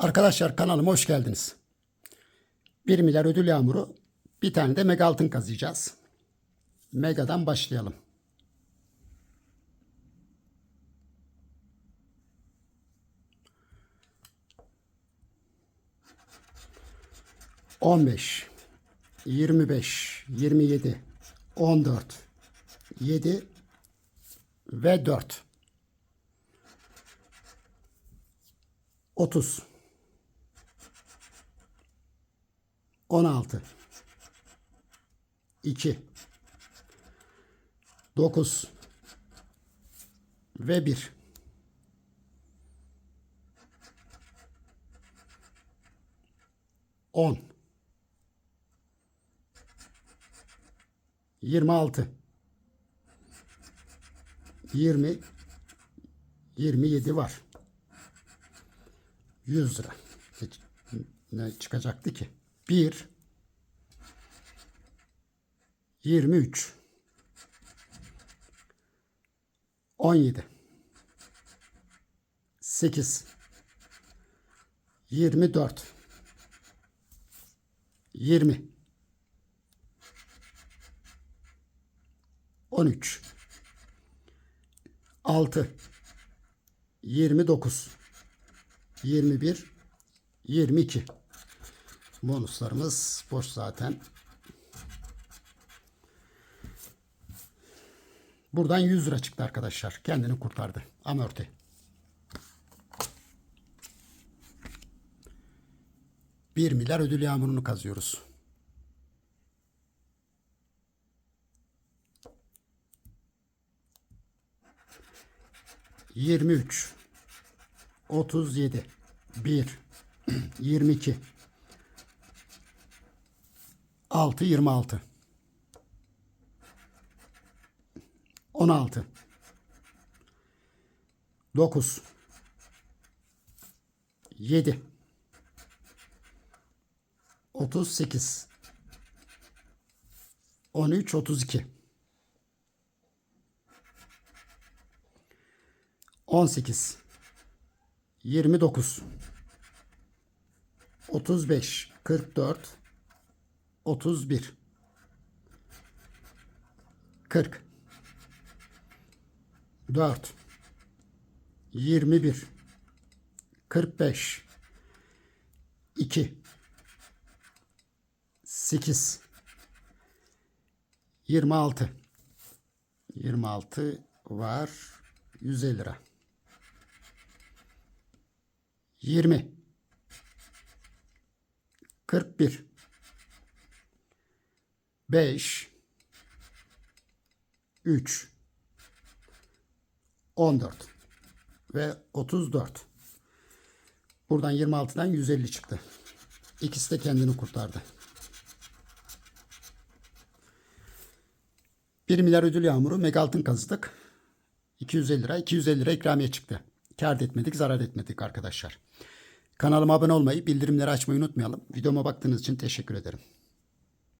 Arkadaşlar kanalıma hoş geldiniz. 1 milyar ödül yağmuru bir tane de mega altın kazıyacağız. Mega'dan başlayalım. On beş, yirmi beş, yirmi yedi, on dört, yedi ve dört. Otuz. 16 2 9 ve 1 10 26 20 27 var. 100 lira. Hiç- Ne çıkacaktı ki? 1 23 17 8 24 20 13 6 29 21 22 Bonuslarımız boş zaten. Buradan 100 lira çıktı arkadaşlar. Kendini kurtardı. Amorti. Bir milyar ödül yağmurunu kazıyoruz. Yirmi üç, otuz yedi, bir, yirmi iki, altı, yirmi altı. 16 9 7 38 13 32 18 29 35 44 31 40 4 21 45 2 8 26 26 var 150 lira. 20 41 5 3 14 ve 34. Buradan 26'dan 150 çıktı. İkisi de kendini kurtardı. 1 milyar ödül yağmuru mega altın kazıdık. 250 lira, 250 lira ikramiye çıktı. Kar etmedik, zarar etmedik arkadaşlar. Kanalıma abone olmayı, bildirimleri açmayı unutmayalım. Videoma baktığınız için teşekkür ederim.